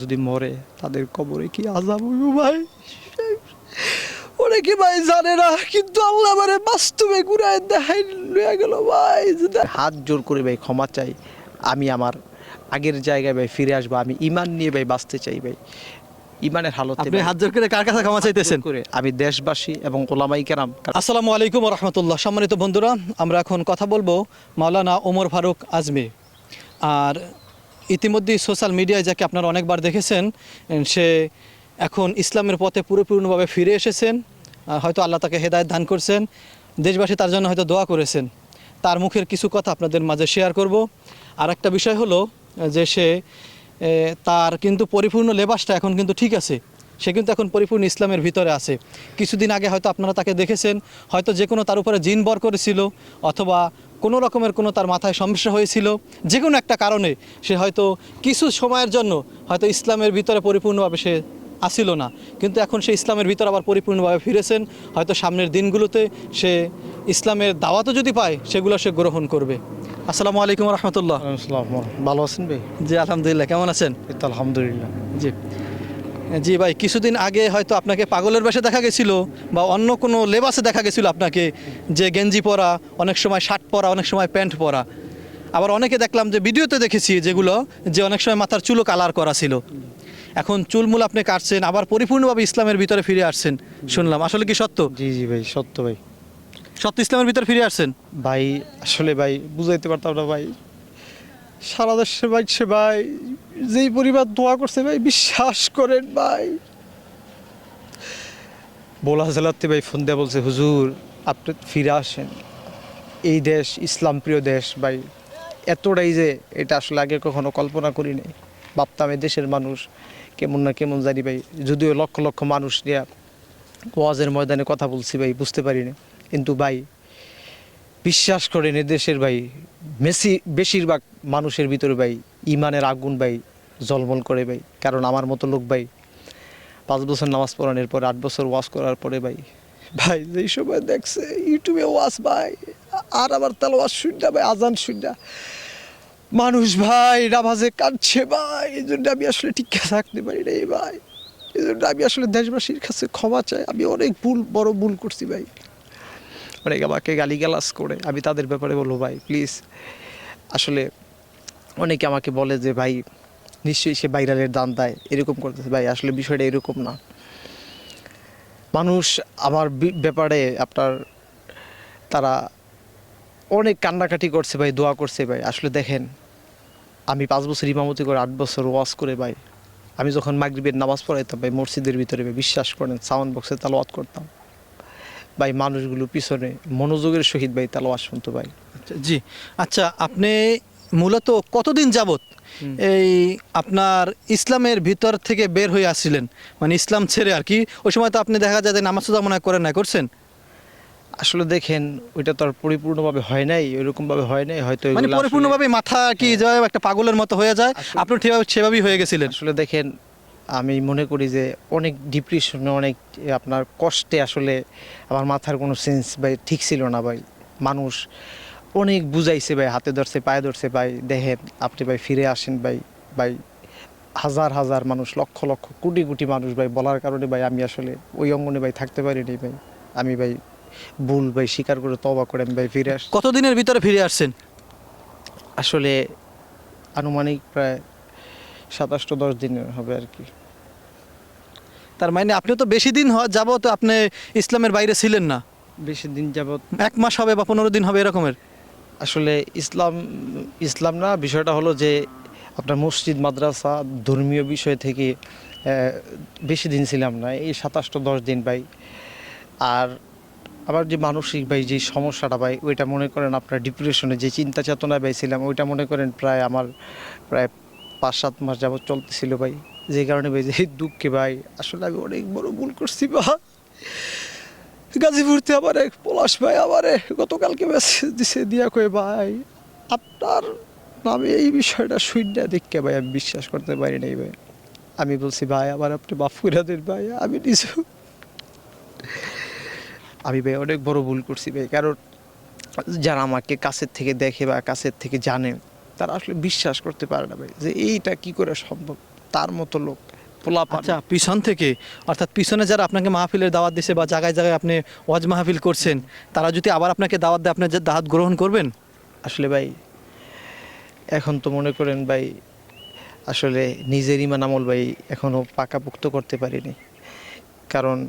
যদি মরে তাদের কবরে কি আজাব হইব ভাই? অনেকে ভাই জানে না কিন্তু আল্লাহ মানে বাস্তবে ঘুরায় দেখাই লয়ে গেল ভাই। হাত জোর করে ভাই ক্ষমা চাই আমি আমার আগের জায়গায় ভাই ফিরে আসব আমি ইমান নিয়ে ভাই বাঁচতে চাই ভাই। ইমানের হালতে আপনি হাত জোর করে কার কাছে ক্ষমা চাইতেছেন? করে আমি দেশবাসী এবং ওলামাই কেরাম আসসালামু আলাইকুম রহমতুল্লাহ। সম্মানিত বন্ধুরা আমরা এখন কথা বলব মাওলানা ওমর ফারুক আজমি। আর ইতিমধ্যেই সোশ্যাল মিডিয়ায় যাকে আপনারা অনেকবার দেখেছেন সে এখন ইসলামের পথে পুরোপূর্ণভাবে ফিরে এসেছেন হয়তো আল্লাহ তাকে হেদায়ত দান করছেন। দেশবাসী তার জন্য হয়তো দোয়া করেছেন। তার মুখের কিছু কথা আপনাদের মাঝে শেয়ার করব। আর একটা বিষয় হলো, যে সে তার কিন্তু পরিপূর্ণ লেবাসটা এখন কিন্তু ঠিক আছে। সে কিন্তু এখন পরিপূর্ণ ইসলামের ভিতরে আছে। কিছুদিন আগে হয়তো আপনারা তাকে দেখেছেন। হয়তো যে কোনো তার উপরে জিন বর করেছিল, অথবা কোনো রকমের কোনো তার মাথায় সমস্যা হয়েছিল যে কোনো একটা কারণে সে হয়তো কিছু সময়ের জন্য হয়তো ইসলামের ভিতরে পরিপূর্ণভাবে সে আসিল না। কিন্তু এখন সে ইসলামের ভিতরে আবার পরিপূর্ণভাবে ফিরেছেন হয়তো সামনের দিনগুলোতে সে ইসলামের দাওয়াতও যদি পায় সেগুলো সে গ্রহণ করবে। আসসালামু আলাইকুম রহমতুল্লাহ। ভালো আছেন ভাই? জি আলহামদুলিল্লাহ। কেমন আছেন? আলহামদুলিল্লাহ। জি। জি ভাই কিছুদিন আগে হয়তো আপনাকে পাগলের বেশে দেখা গেছিল বা অন্য কোনো লেবাসে দেখা গেছিল আপনাকে যে গেঞ্জি পরা অনেক সময় শার্ট পরা অনেক সময় প্যান্ট পরা। আবার অনেকে দেখলাম যে ভিডিওতে দেখেছি যেগুলো যে অনেক সময় মাথার চুলও কালার করা ছিল। এখন চুলমুল আপনি কাটছেন আবার পরিপূর্ণভাবে ইসলামের ভিতরে ফিরে আসছেন। শুনলাম আসলে কি সত্য? জি জি ভাই সত্য ভাই। সত্য ইসলামের ভিতরে ফিরে আসছেন? ভাই আসলে ভাই বুঝাইতে পারতাম না ভাই। সারা দেশে ভাই, সে ভাই, যেই পরিবার দোয়া করছে ভাই, বিশ্বাস করেন ভাই। বোলা জেলাতে ভাই ফোন দিয়ে বলছে, হুজুর, আপনি ফিরে আসেন। এই দেশ ইসলাম প্রিয় দেশ ভাই। এতটাই যে এটা আসলে আগে কখনো কল্পনা করিনি। ভাবতাম দেশের মানুষ কেমন না কেমন জানি ভাই। যদিও লক্ষ লক্ষ মানুষ নিয়ে ওয়াজের ময়দানে কথা বলছি ভাই, বুঝতে পারিনি। কিন্তু ভাই বিশ্বাস করেন দেশের ভাই, মেসি বেশিরভাগ মানুষের ভিতরে ভাই, ইমানের আগুন ভাই, জলমল করে ভাই, কারণ আমার মতো লোক ভাই, পাঁচ বছর নামাজ পড়ানোর পরে, আট বছর ওয়াশ করার পরে ভাই ভাই যেই সময় দেখছে, ইউটিউবে ওয়াশ ভাই, আর আবার তাল ওয়াশ শুনটা ভাই, আজান শুনটা, মানুষ ভাই নামাজে কাঁদছে ভাই, এই জন্য আমি আসলে ঠিক থাকতে পারি এই ভাই, এই জন্য আমি আসলে দেশবাসীর কাছে ক্ষমা চাই, আমি অনেক ভুল, বড় ভুল করছি ভাই। অনেকে আমাকে গালিগালাজ করে। আমি তাদের ব্যাপারে বলব, ভাই প্লিজ আসলে অনেকে আমাকে বলে যে, ভাই, নিশ্চয়ই সে বাইরালের দান দেয়। এরকম করতেছে, ভাই, আসলে বিষয়টা এরকম না। মানুষ আমার ব্যাপারে আপনার, তারা অনেক কান্নাকাটি করছে, ভাই, দোয়া করছে, ভাই। আসলে দেখেন, আমি পাঁচ বছর ইমামতি করে আট বছর ওয়াজ করে, ভাই, আমি যখন মাগরিবের নামাজ পড়াইতাম, ভাই, মসজিদের ভিতরে বিশ্বাস করেন, সাউন্ড বক্সে তালাওয়াত করতাম। ভাই মানুষগুলো পিছনে মনোযোগের সহিত ভাই তালাওয়াত শুনতো ভাই। আচ্ছা, জি। আচ্ছা আপনি মূলত কতদিন যাবত এই আপনার ইসলামের ভিতর থেকে বের হয়ে আসছিলেন? মানে ইসলাম ছেড়ে আর কি? ওই সময় তো আপনি দেখা যায় যে নামাজ সুদা মনে হয় করেন না করছেন? আসলে দেখেন ওইটা তো আর পরিপূর্ণভাবে হয় নাই ওইরকম ভাবে হয় নাই হয়তো মানে পরিপূর্ণভাবে মাথা কি যায় একটা পাগলের মতো হয়ে যায় আপনি ঠিকভাবে সেভাবেই হয়ে গেছিলেন? আসলে দেখেন আমি মনে করি যে অনেক ডিপ্রেশনে অনেক আপনার কষ্টে আসলে আমার মাথার কোনো সেন্স ভাই ঠিক ছিল না ভাই। মানুষ অনেক বুঝাইছে ভাই হাতে ধরছে পায়ে ধরছে ভাই দেখেন আপনি ভাই ফিরে আসেন ভাই ভাই হাজার হাজার মানুষ লক্ষ লক্ষ কোটি কোটি মানুষ ভাই বলার কারণে ভাই আমি আসলে ওই অঙ্গনে ভাই থাকতে পারিনি ভাই। আমি ভাই ভুল ভাই স্বীকার করে তবা করে আমি ভাই ফিরে আস কতদিনের ভিতরে ফিরে আসছেন? আসলে আনুমানিক প্রায় সাতাশটো দশ দিনের হবে আর কি। তার মানে আপনি তো বেশি দিন হ- যাবত আপনি ইসলামের বাইরে ছিলেন না। বেশি দিন যাবৎ এক মাস হবে বা পনেরো দিন হবে এরকমের? আসলে ইসলাম ইসলাম না বিষয়টা হলো যে আপনার মসজিদ মাদ্রাসা ধর্মীয় বিষয় থেকে বেশি দিন ছিলাম না এই সাতাশটা দশ দিন ভাই। আর আবার যে মানসিক ভাই যে সমস্যাটা ভাই ওইটা মনে করেন আপনার ডিপ্রেশনে যে চিন্তা চেতনায় ভাই ছিলাম ওইটা মনে করেন প্রায় আমার প্রায় পাঁচ সাত মাস যাবত চলতেছিল ভাই। যে কারণে যে দুঃখে ভাই। আসলে আমি অনেক বড় ভুল করছি ভাই গাজীপুরতে আমার এক পলাশ ভাই আমারে গতকালকে মেসেজ দিছে, দিয়া কয়ে ভাই, আপনার নামে এই বিষয়টা শূন্য দেখকে ভাই, আমি বিশ্বাস করতে পারি নাই ভাই। আমি বলছি, ভাই, আমার আপনি মাফ করে দেন ভাই, আমি নিজে আমি ভাই অনেক বড় ভুল করছি ভাই, কারণ যারা আমাকে কাছের থেকে দেখে বা কাছের থেকে জানে, তারা আসলে বিশ্বাস করতে পারে না ভাই, যে এইটা কি করে সম্ভব। তার মতো লোক পোলা আচ্ছা পিছন থেকে অর্থাৎ পিছনে যারা আপনাকে মাহফিলের দাওয়াত দিছে বা জায়গায় জায়গায় আপনি ওয়াজ মাহফিল করছেন তারা যদি আবার আপনাকে দাওয়াত দেয় আপনার যে দাওয়াত গ্রহণ করবেন? আসলে ভাই এখন তো মনে করেন ভাই আসলে নিজের ইমান আমল ভাই এখনও পাকাপুক্ত করতে পারিনি। কারণ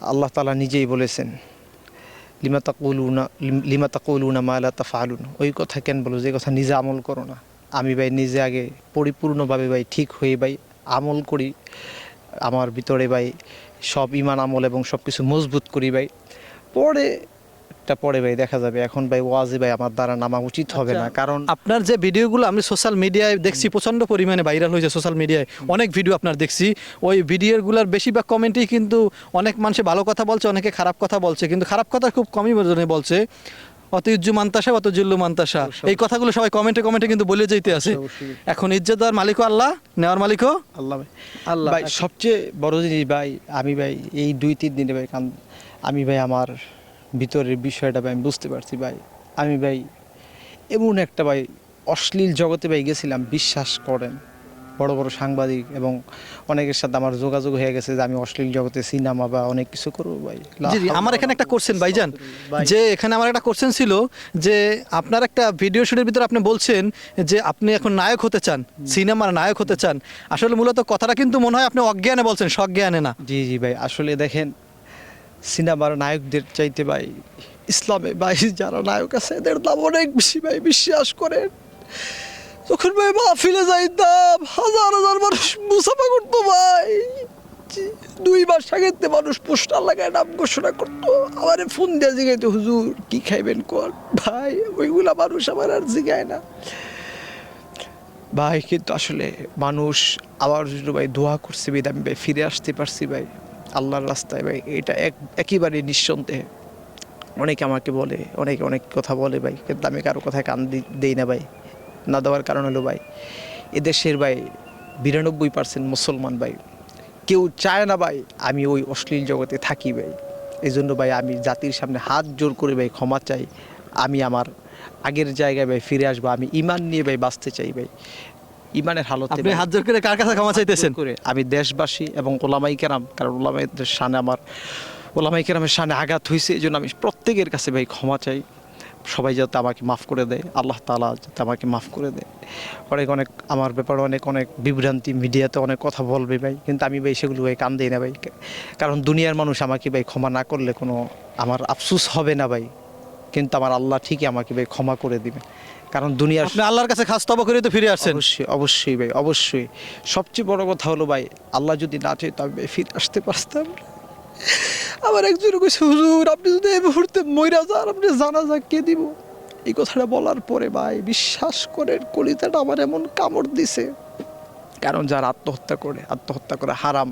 আল্লাহ তালা নিজেই বলেছেন লিমা তাকুলুনা লিম- তাকুলুনা মালা তাফালুন ওই কথা কেন বলো? যে কথা নিজে আমল করো না। আমি ভাই নিজে আগে পরিপূর্ণভাবে ভাই ঠিক হয়ে ভাই আমল করি। আমার ভিতরে ভাই সব ইমান আমল এবং সব কিছু মজবুত করি ভাই। পরে একটা পরে ভাই দেখা যাবে। এখন ভাই ওয়াজে ভাই আমার দ্বারা নামা উচিত হবে না। আচ্ছা, কারণ আপনার যে ভিডিওগুলো আমি সোশ্যাল মিডিয়ায় দেখছি প্রচণ্ড পরিমাণে ভাইরাল হয়েছে সোশ্যাল মিডিয়ায় অনেক ভিডিও আপনার দেখছি। ওই ভিডিওগুলোর বেশিরভাগ কমেন্টেই কিন্তু অনেক মানুষে ভালো কথা বলছে অনেকে খারাপ কথা বলছে। কিন্তু খারাপ কথা খুব কমই বলছে। অত ইজ্জু মান্তাসা অত জুল্লু মান্তাসা। এই কথাগুলো সবাই কমেন্টে কমেন্টে কিন্তু বলে যেতে আছে। এখন ইজ্জত দেওয়ার মালিকও আল্লাহ নেওয়ার মালিকও আল্লাহ ভাই। আল্লাহ। ভাই সবচেয়ে বড় জিনিস ভাই আমি ভাই এই দুই তিন দিনে ভাই কান আমি ভাই আমার ভিতরের বিষয়টা ভাই আমি বুঝতে পারছি ভাই। আমি ভাই এমন একটা ভাই অশ্লীল জগতে ভাই গেছিলাম বিশ্বাস করেন। বড় বড় সাংবাদিক এবং অনেকের সাথে আমার যোগাযোগ হয়ে গেছে যে আমি অশ্লীল জগতে সিনেমা বা অনেক কিছু করব ভাই। জি জি আমার এখানে একটা কোশ্চেন ভাইজান। ভাই। যে এখানে আমার একটা কোশ্চেন ছিল যে আপনার একটা ভিডিও শুটের ভিতরে আপনি বলছেন যে আপনি এখন নায়ক হতে চান সিনেমার নায়ক হতে চান। আসলে মূলত কথাটা কিন্তু মনে হয় আপনি অজ্ঞানে বলছেন সজ্ঞানে না। জি জি ভাই। আসলে দেখেন সিনেমার নায়কদের চাইতে ভাই ইসলামে ভাই যারা নায়ক আছে এদের দাম অনেক বেশি ভাই। বিশ্বাস করেন যখন ভাই মাহফিলে যাইতাম, হাজার হাজার মানুষ মুসাফা করতো ভাই। দুই মাস আগে মানুষ পোস্টার লাগায় নাম ঘোষণা করতো। আমার ফোন দিয়ে জিগাইতো, হুজুর, কি খাইবেন কর? ভাই, ওইগুলা মানুষ আমার আর জিগায় না। ভাই, কিন্তু আসলে মানুষ আমার জন্য ভাই দোয়া করছে বিধ আমি ভাই ফিরে আসতে পারছি ভাই। আল্লাহর রাস্তায় ভাই, এটা এক, একেবারে নিঃসন্দেহে। অনেকে আমাকে বলে, অনেকে অনেক কথা বলে ভাই, কিন্তু আমি কারও কথায় কান দেই না ভাই। না দেওয়ার কারণ হলো ভাই এদেশের ভাই বিরানব্বই পার্সেন্ট মুসলমান ভাই। কেউ চায় না ভাই আমি ওই অশ্লীল জগতে থাকি ভাই। এই জন্য ভাই আমি জাতির সামনে হাত জোর করে ভাই ক্ষমা চাই। আমি আমার আগের জায়গায় ভাই ফিরে আসব আমি ইমান নিয়ে ভাই বাঁচতে চাই ভাই। ইমানের হালতে আপনি হাত জোর করে কার কাছে ক্ষমা চাইতেছেন? করে আমি দেশবাসী এবং ওলামাই কেরাম কারণ ওলামাইদের সামনে আমার ওলামাই কেরামের সামনে আঘাত হয়েছে এই জন্য আমি প্রত্যেকের কাছে ভাই ক্ষমা চাই। সবাই যাতে আমাকে মাফ করে দেয় আল্লাহ তালা যাতে আমাকে মাফ করে দেয়। অনেক অনেক আমার ব্যাপারে অনেক অনেক বিভ্রান্তি মিডিয়াতে অনেক কথা বলবে ভাই কিন্তু আমি ভাই সেগুলো ভাই কান দিই না ভাই। কারণ দুনিয়ার মানুষ আমাকে ভাই ক্ষমা না করলে কোনো আমার আফসুস হবে না ভাই। কিন্তু আমার আল্লাহ ঠিকই আমাকে ভাই ক্ষমা করে দিবে। কারণ দুনিয়ার আপনি আল্লাহর কাছে খাস তবা করে তো ফিরে আসছেন। অবশ্যই অবশ্যই ভাই অবশ্যই। সবচেয়ে বড় কথা হলো ভাই আল্লাহ যদি না চাইতো আমি ভাই ফিরে আসতে পারতাম। না। আমার একজন কইছে, হুজুর, আপনি যদি এই মুহূর্তে মইরা যান, আপনি জানাজা কে দিব? এই কথাটা বলার পরে ভাই, বিশ্বাস করেন কলিতাটা আমার এমন কামড় দিছে। কারণ যারা আত্মহত্যা করে আত্মহত্যা করে হারাম,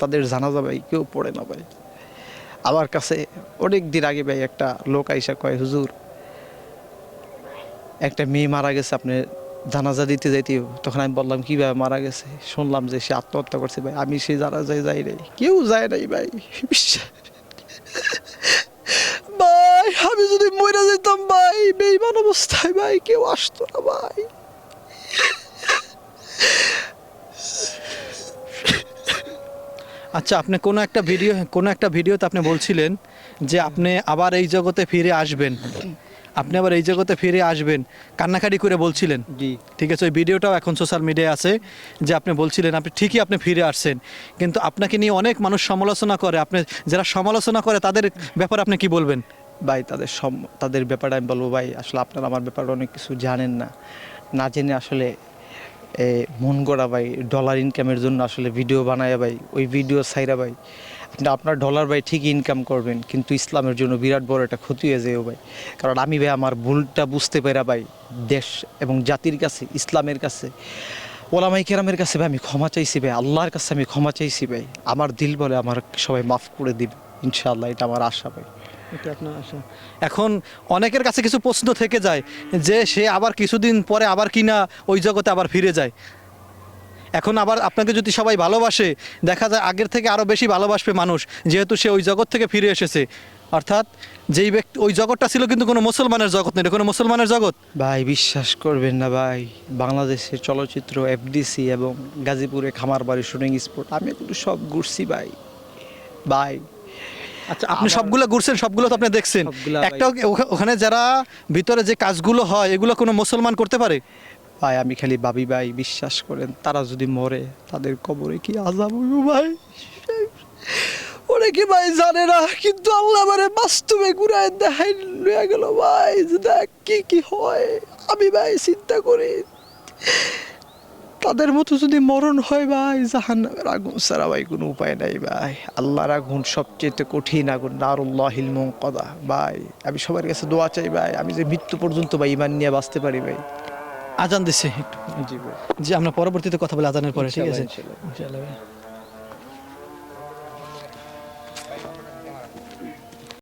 তাদের জানাজা ভাই কেউ পড়ে না ভাই। আমার কাছে অনেক দিন আগে ভাই একটা লোক আইসা কয়, হুজুর, একটা মেয়ে মারা গেছে, আপনি জানাজা দিতে যাইতে তখন আমি বললাম কীভাবে মারা গেছে? শুনলাম যে সে আত্মহত্যা করছে ভাই। আমি সেই জানাজায় যাই নাই, কেউ যায় নাই ভাই। ভাই, আমি যদি মরে যেতাম ভাই বেইমান অবস্থায় ভাই, কেউ আসতো না ভাই। আচ্ছা আপনি কোনো একটা ভিডিও, কোনো একটা ভিডিওতে আপনি বলছিলেন যে আপনি আবার এই জগতে ফিরে আসবেন। আপনি আবার এই জগতে ফিরে আসবেন কান্নাকাটি করে বলছিলেন। জি। ঠিক আছে ওই ভিডিওটাও এখন সোশ্যাল মিডিয়ায় আছে যে আপনি বলছিলেন আপনি ঠিকই আপনি ফিরে আসছেন। কিন্তু আপনাকে নিয়ে অনেক মানুষ সমালোচনা করে আপনি যারা সমালোচনা করে তাদের ব্যাপারে আপনি কি বলবেন? ভাই তাদের সম তাদের ব্যাপারে আমি বলব ভাই আসলে আপনারা আমার ব্যাপারে অনেক কিছু জানেন না। না জেনে আসলে এ, মন গড়া ভাই ডলার ইনকামের জন্য আসলে ভিডিও বানায় ভাই ওই ভিডিও সাইরা ভাই আপনি আপনার ডলার ভাই ঠিকই ইনকাম করবেন কিন্তু ইসলামের জন্য বিরাট বড় একটা ক্ষতি হয়ে যায় ভাই। কারণ আমি ভাই আমার ভুলটা বুঝতে পেরা ভাই দেশ এবং জাতির কাছে ইসলামের কাছে ওলামাই কেরামের কাছে ভাই আমি ক্ষমা চাইছি ভাই আল্লাহর কাছে আমি ক্ষমা চাইছি ভাই। আমার দিল বলে আমার সবাই মাফ করে দিবে ইনশাআল্লাহ এটা আমার আশা ভাই। এটা আপনার আশা। এখন অনেকের কাছে কিছু প্রশ্ন থেকে যায় যে সে আবার কিছুদিন পরে আবার কিনা ওই জগতে আবার ফিরে যায়। এখন আবার আপনাকে যদি সবাই ভালোবাসে দেখা যায় আগের থেকে আরও বেশি ভালোবাসবে মানুষ যেহেতু সে ওই জগৎ থেকে ফিরে এসেছে। অর্থাৎ যেই ব্যক্তি ওই জগৎটা ছিল কিন্তু কোনো মুসলমানের জগৎ নেই কোনো মুসলমানের জগৎ। ভাই বিশ্বাস করবেন না ভাই বাংলাদেশের চলচ্চিত্র এফডিসি এবং গাজীপুরে খামারবাড়ি শুটিং স্পট আমি এগুলো সব ঘুরছি ভাই। ভাই আচ্ছা আপনি সবগুলো ঘুরছেন সবগুলো তো আপনি দেখছেন। একটা ওখানে যারা ভিতরে যে কাজগুলো হয় এগুলো কোনো মুসলমান করতে পারে? ভাই, আমি খালি ভাবি ভাই, বিশ্বাস করেন, তারা যদি মরে, তাদের কবরে কি আজাব হইব ভাই? ওরা কি ভাই জানে না, কিন্তু আল্লাহ মানে বাস্তবে ঘুরায় দেখাই লয়ে গেল ভাই দেখ কি কি হয়। আমি ভাই চিন্তা করি, তাদের মতো যদি মরণ হয় ভাই জাহান আগুন ছাড়া ভাই কোনো উপায় নাই ভাই। আল্লাহর আগুন সবচেয়ে কঠিন আগুন, নারুল্লাহিল কদা ভাই, আমি সবার কাছে দোয়া চাই ভাই, আমি যে মৃত্যু পর্যন্ত ভাই, ইমান নিয়ে বাঁচতে পারি ভাই। আজান দিচ্ছে একটু জি আমরা পরবর্তীতে কথা বলে আজানের পরে ঠিক আছে? ইনশাআল্লাহ।